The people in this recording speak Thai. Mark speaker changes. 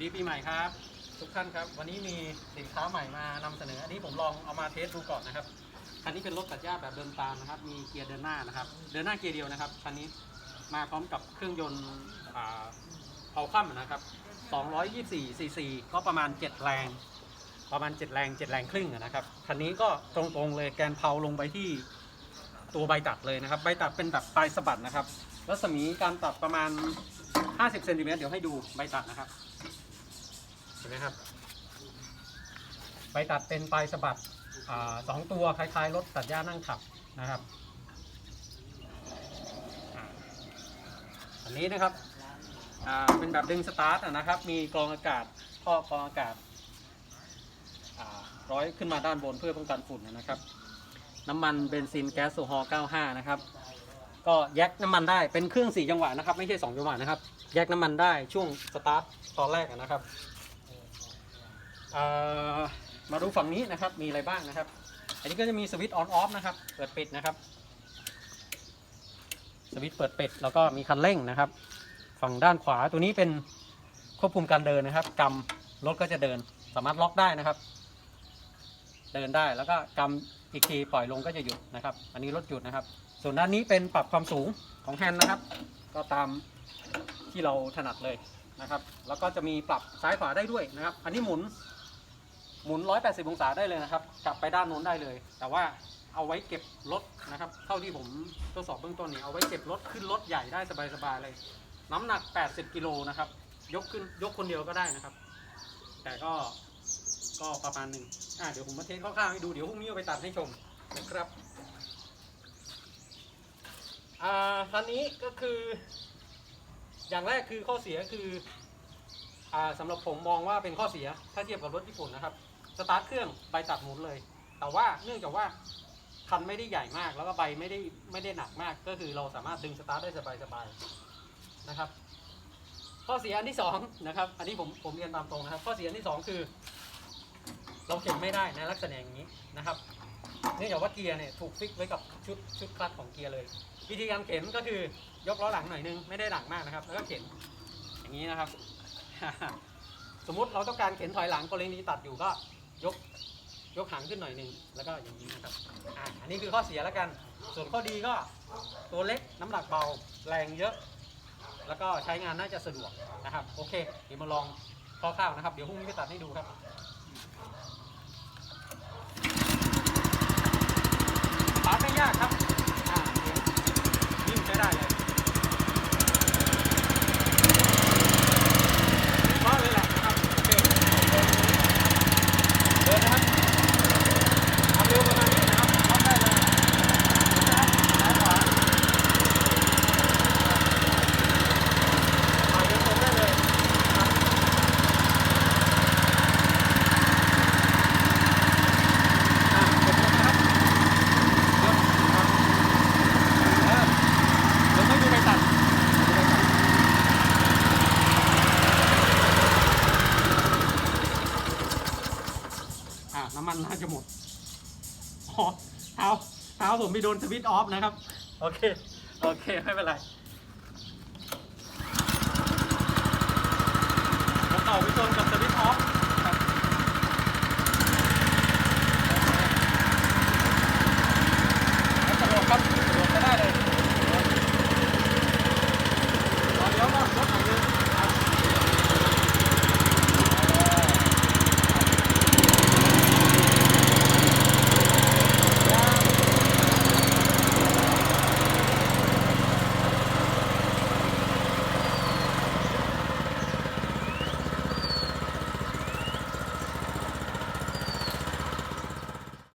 Speaker 1: ดีปีใหม่ครับ ทุกท่านครับ วันนี้มีสินค้าใหม่มานำเสนอ อันนี้ผมลองเอามาเทสดูก่อนนะครับคันนี้เป็นรถตัดหญ้าแบบเดินตามนะครับ มีเกียร์เดินหน้านะครับ เดินหน้าเกียร์เดียวนะครับคันนี้มาพร้อมกับเครื่องยนต์เผาคว่ำนะครับ 224ซีซีก็ประมาณ 7 แรง ประมาณ 7 แรง 7 แรงครึ่งนะครับคันนี้ก็ตรงๆเลยแกนเพาลงไปที่ตัวใบตัดเลยนะครับ ใบตัดเป็นแบบปลายสะบัดนะครับรัศมีการตัดประมาณ 50เซนติเมตรเดี๋ยวให้ดูใบตัดนะครับ เห็นไหมครับ ใบตัดเป็นปลายสะบัดอสองตัวคล้ายๆรถตัดหญ้านั่งขับนะครับอันนี้นะครับเป็นแบบดึงสตาร์ทนะครับ มีกรองอากาศท่อกรองอากาศร้อยขึ้นมาด้านบนเพื่อป้องกันฝุ่นนะครับ น้ำมันเบนซินแก๊สโซฮอล์95 นะครับ ก็แยกน้ำมันได้เป็นเครื่องสี่จังหวะนะครับ ไม่ใช่สองจังหวะนะครับ แยกน้ำมันได้ช่วงสตาร์ทตอนแรกนะครับ มาดูฝั่งนี้นะครับ มีอะไรบ้างนะครับ อันนี้ก็จะมีสวิตช์ออนออฟนะครับ เปิดปิดนะครับ สวิตช์เปิดปิด แล้วก็มีคันเร่งนะครับ ฝั่งด้านขวาตัวนี้เป็นควบคุมการเดินนะครับกำรถก็จะเดิน สามารถล็อกได้นะครับ เดินได้แล้วก็กำอีกทีปล่อยลงก็จะหยุดนะครับ อันนี้รถหยุดนะครับ ส่วนด้านนี้เป็นปรับความสูงของแฮนด์นะครับ ก็ตามที่เราถนัดเลยนะครับ แล้วก็จะมีปรับซ้ายขวาได้ด้วยนะครับ อันนี้หมุน หมุน 180 องศาได้เลยนะครับ กลับไปด้านโน้นได้เลย แต่ว่าเอาไว้เก็บรถนะครับ เท่าที่ผมทดสอบเบื้องต้นเนี่ยเอาไว้เก็บรถขึ้นรถใหญ่ได้สบายๆเลย น้ำหนัก 80 กิโลนะครับ ยกขึ้นยกคนเดียวก็ได้นะครับ แต่ก็ก็ประมาณหนึ่งอ่าเดี๋ยวผมมาเทสคร่าวๆให้ดู เดี๋ยวพรุ่งนี้เอาไปตัดให้ชมนะครับ อ่าคันนี้ก็คือ อย่างแรกคือข้อเสียคือ สำหรับผมมองว่าเป็นข้อเสียถ้าเทียบกับรถญี่ปุ่นนะครับสตาร์ทเครื่องใบตัดหมุนเลย แต่ว่าเนื่องจากว่าคันไม่ได้ใหญ่มาก แล้วก็ใบไม่ได้ไม่ได้หนักมาก ก็คือเราสามารถดึงสตาร์ทได้สบายๆนะครับ ข้อเสียอันที่สองนะครับ อันนี้ผมผมเรียนตามตรงนะครับ ข้อเสียอันที่สองคือ เราเข็นไม่ได้ในลักษณะอย่างนี้นะครับเนื่องจากว่าเกียร์เนี่ยถูกฟิกไว้กับชุดชุดคลัตช์ของเกียร์เลย วิธีการเข็นก็คือยกล้อหลังหน่อยนึงไม่ได้หลังมากนะครับ แล้วก็เข็นอย่างนี้นะครับ สมมติเราต้องการเข็นถอยหลังกรณีตัดอยู่ก็ยกยกหางขึ้นหน่อยหนึ่งแล้วก็อย่างนี้นะครับอ่าอันนี้คือข้อเสียแล้วกัน ส่วนข้อดีก็ตัวเล็กน้ำหนักเบาแรงเยอะ แล้วก็ใช้งานน่าจะสะดวกนะครับ โอเค เดี๋ยวมาลองคร่าวๆนะครับ เดี๋ยวพรุ่งนี้ไปตัดให้ดูครับปาร์ตไม่ยากครับ อ่าเดี๋ยวนิ่มใช้ได้เลยเพราะเลยแหละนะครับ โอเคเดินนะครับทำเร็วประมาณนี้นะครับพร้อมได้เลยนะครับซ้ายขวาอ่าเดินตรงได้เลยนะครับอ่ากดลงนะครับ ยกครับเออเดี๋ยวไม่ดูใบตัดดูใบตัดอะ น้ำมันน่าจะหมดอ๋อเท้าเท้าผมไปโดนสวิตช์ออฟนะครับ โอเค โอเค ไม่เป็นไรผมเต่าไปชนกับ